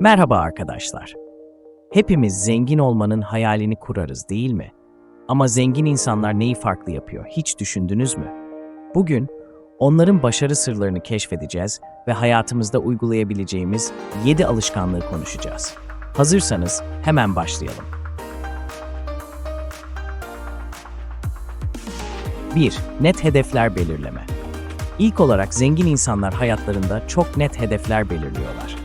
Merhaba arkadaşlar. Hepimiz zengin olmanın hayalini kurarız değil mi? Ama zengin insanlar neyi farklı yapıyor hiç düşündünüz mü? Bugün onların başarı sırlarını keşfedeceğiz ve hayatımızda uygulayabileceğimiz 7 alışkanlığı konuşacağız. Hazırsanız hemen başlayalım. 1. Net hedefler belirleme. İlk olarak zengin insanlar hayatlarında çok net hedefler belirliyorlar.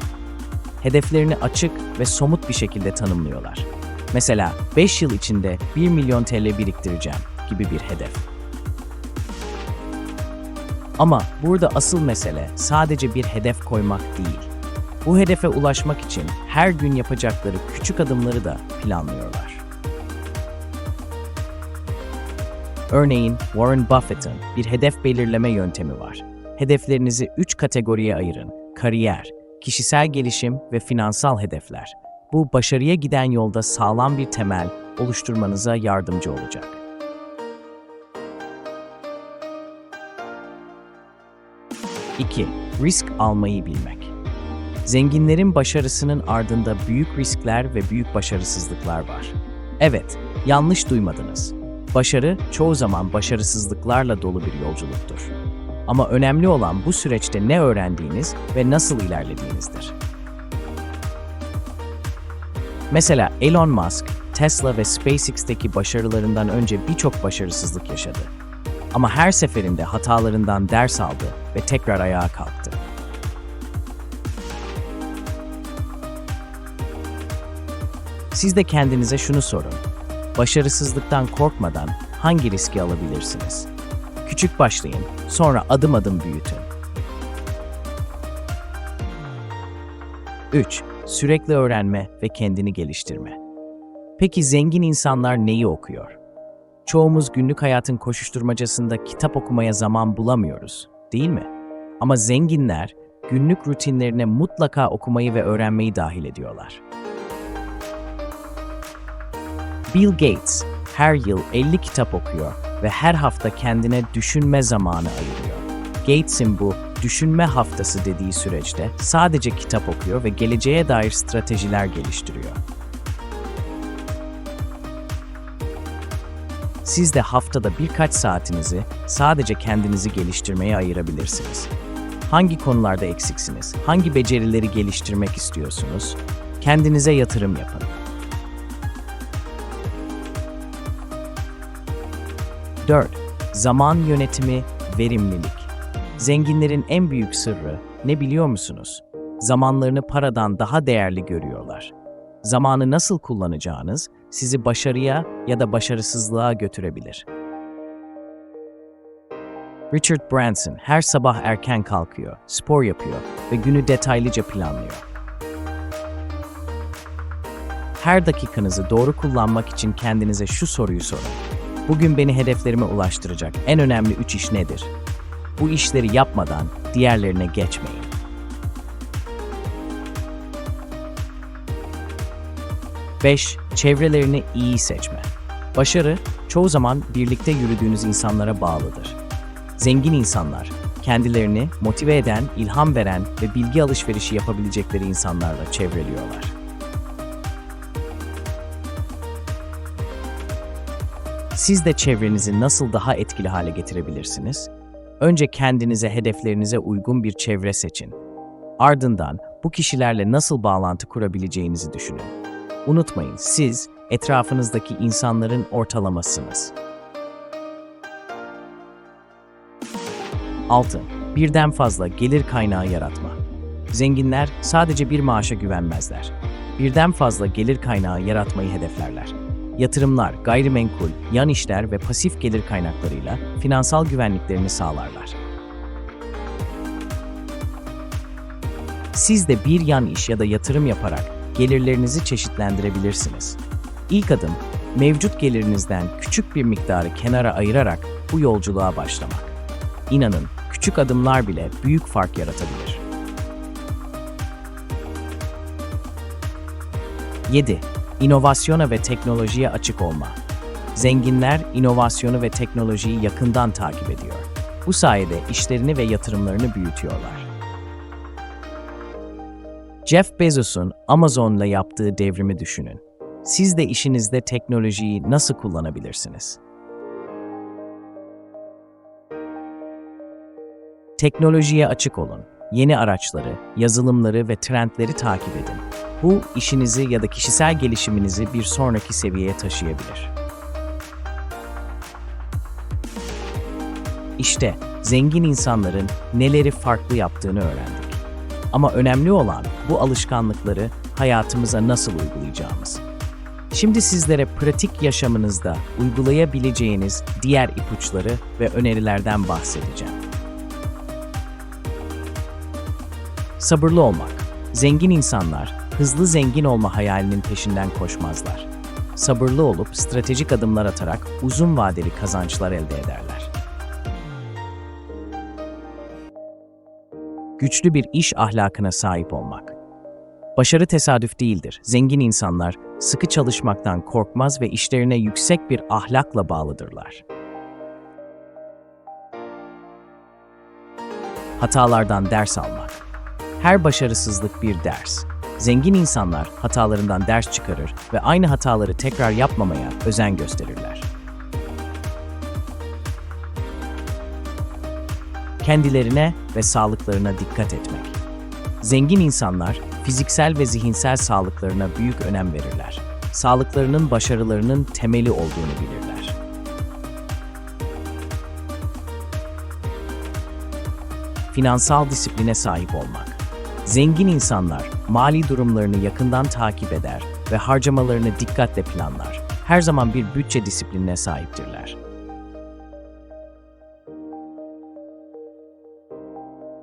Hedeflerini açık ve somut bir şekilde tanımlıyorlar. Mesela 5 yıl içinde 1 milyon TL biriktireceğim gibi bir hedef. Ama burada asıl mesele sadece bir hedef koymak değil. Bu hedefe ulaşmak için her gün yapacakları küçük adımları da planlıyorlar. Örneğin Warren Buffett'ın bir hedef belirleme yöntemi var. Hedeflerinizi 3 kategoriye ayırın. Kariyer, kişisel gelişim ve finansal hedefler. Bu başarıya giden yolda sağlam bir temel oluşturmanıza yardımcı olacak. İki, Risk almayı bilmek. Zenginlerin başarısının ardında büyük riskler ve büyük başarısızlıklar var. Evet, yanlış duymadınız. Başarı çoğu zaman başarısızlıklarla dolu bir yolculuktur. Ama önemli olan bu süreçte ne öğrendiğiniz ve nasıl ilerlediğinizdir. Mesela Elon Musk, Tesla ve SpaceX'teki başarılarından önce birçok başarısızlık yaşadı. Ama her seferinde hatalarından ders aldı ve tekrar ayağa kalktı. Siz de kendinize şunu sorun. Başarısızlıktan korkmadan hangi riski alabilirsiniz? Küçük başlayın, sonra adım adım büyütün. 3. Sürekli öğrenme ve kendini geliştirme. Peki zengin insanlar neyi okuyor? Çoğumuz günlük hayatın koşuşturmacasında kitap okumaya zaman bulamıyoruz, değil mi? Ama zenginler günlük rutinlerine mutlaka okumayı ve öğrenmeyi dahil ediyorlar. Bill Gates her yıl 50 kitap okuyor ve her hafta kendine düşünme zamanı ayırıyor. Gates'in bu düşünme haftası dediği süreçte sadece kitap okuyor ve geleceğe dair stratejiler geliştiriyor. Siz de haftada birkaç saatinizi sadece kendinizi geliştirmeye ayırabilirsiniz. Hangi konularda eksiksiniz? Hangi becerileri geliştirmek istiyorsunuz? Kendinize yatırım yapın. 4. Zaman yönetimi, verimlilik. Zenginlerin en büyük sırrı ne biliyor musunuz? Zamanlarını paradan daha değerli görüyorlar. Zamanı nasıl kullanacağınız sizi başarıya ya da başarısızlığa götürebilir. Richard Branson her sabah erken kalkıyor, spor yapıyor ve günü detaylıca planlıyor. Her dakikanızı doğru kullanmak için kendinize şu soruyu sorun. Bugün beni hedeflerime ulaştıracak en önemli üç iş nedir? Bu işleri yapmadan diğerlerine geçmeyin. Beş, çevrelerini iyi seçme. Başarı çoğu zaman birlikte yürüdüğünüz insanlara bağlıdır. Zengin insanlar kendilerini motive eden, ilham veren ve bilgi alışverişi yapabilecekleri insanlarla çevreliyorlar. Siz de çevrenizi nasıl daha etkili hale getirebilirsiniz? Önce kendinize hedeflerinize uygun bir çevre seçin. Ardından bu kişilerle nasıl bağlantı kurabileceğinizi düşünün. Unutmayın, siz etrafınızdaki insanların ortalamasınız. 6. Birden fazla gelir kaynağı yaratma. Zenginler sadece bir maaşa güvenmezler. Birden fazla gelir kaynağı yaratmayı hedeflerler. Yatırımlar, gayrimenkul, yan işler ve pasif gelir kaynaklarıyla finansal güvenliklerini sağlarlar. Siz de bir yan iş ya da yatırım yaparak gelirlerinizi çeşitlendirebilirsiniz. İlk adım, mevcut gelirinizden küçük bir miktarı kenara ayırarak bu yolculuğa başlamak. İnanın, küçük adımlar bile büyük fark yaratabilir. 7. İnovasyona ve teknolojiye açık olma. Zenginler inovasyonu ve teknolojiyi yakından takip ediyor. Bu sayede işlerini ve yatırımlarını büyütüyorlar. Jeff Bezos'un Amazon'la yaptığı devrimi düşünün. Siz de işinizde teknolojiyi nasıl kullanabilirsiniz? Teknolojiye açık olun. Yeni araçları, yazılımları ve trendleri takip edin. Bu işinizi ya da kişisel gelişiminizi bir sonraki seviyeye taşıyabilir. İşte zengin insanların neleri farklı yaptığını öğrendik. Ama önemli olan bu alışkanlıkları hayatımıza nasıl uygulayacağımız. Şimdi sizlere pratik yaşamınızda uygulayabileceğiniz diğer ipuçları ve önerilerden bahsedeceğim. Sabırlı olmak. Zengin insanlar hızlı zengin olma hayalinin peşinden koşmazlar. Sabırlı olup stratejik adımlar atarak uzun vadeli kazançlar elde ederler. Güçlü bir iş ahlakına sahip olmak. Başarı tesadüf değildir. Zengin insanlar sıkı çalışmaktan korkmaz ve işlerine yüksek bir ahlakla bağlıdırlar. Hatalardan ders almak. Her başarısızlık bir ders. Zengin insanlar hatalarından ders çıkarır ve aynı hataları tekrar yapmamaya özen gösterirler. Kendilerine ve sağlıklarına dikkat etmek. Zengin insanlar fiziksel ve zihinsel sağlıklarına büyük önem verirler. Sağlıklarının başarılarının temeli olduğunu bilirler. Finansal disipline sahip olmak. Zengin insanlar mali durumlarını yakından takip eder ve harcamalarını dikkatle planlar. Her zaman bir bütçe disiplinine sahiptirler.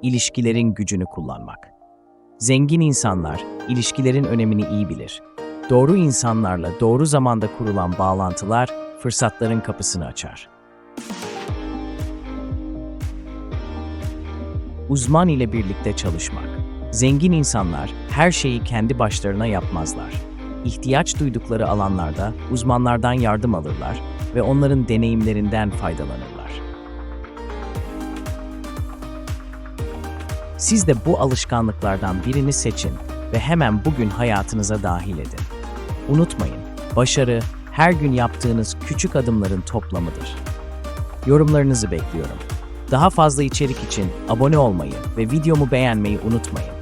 İlişkilerin gücünü kullanmak. Zengin insanlar ilişkilerin önemini iyi bilir. Doğru insanlarla doğru zamanda kurulan bağlantılar fırsatların kapısını açar. Uzman ile birlikte çalışmak. Zengin insanlar her şeyi kendi başlarına yapmazlar. İhtiyaç duydukları alanlarda uzmanlardan yardım alırlar ve onların deneyimlerinden faydalanırlar. Siz de bu alışkanlıklardan birini seçin ve hemen bugün hayatınıza dahil edin. Unutmayın, başarı her gün yaptığınız küçük adımların toplamıdır. Yorumlarınızı bekliyorum. Daha fazla içerik için abone olmayı ve videomu beğenmeyi unutmayın.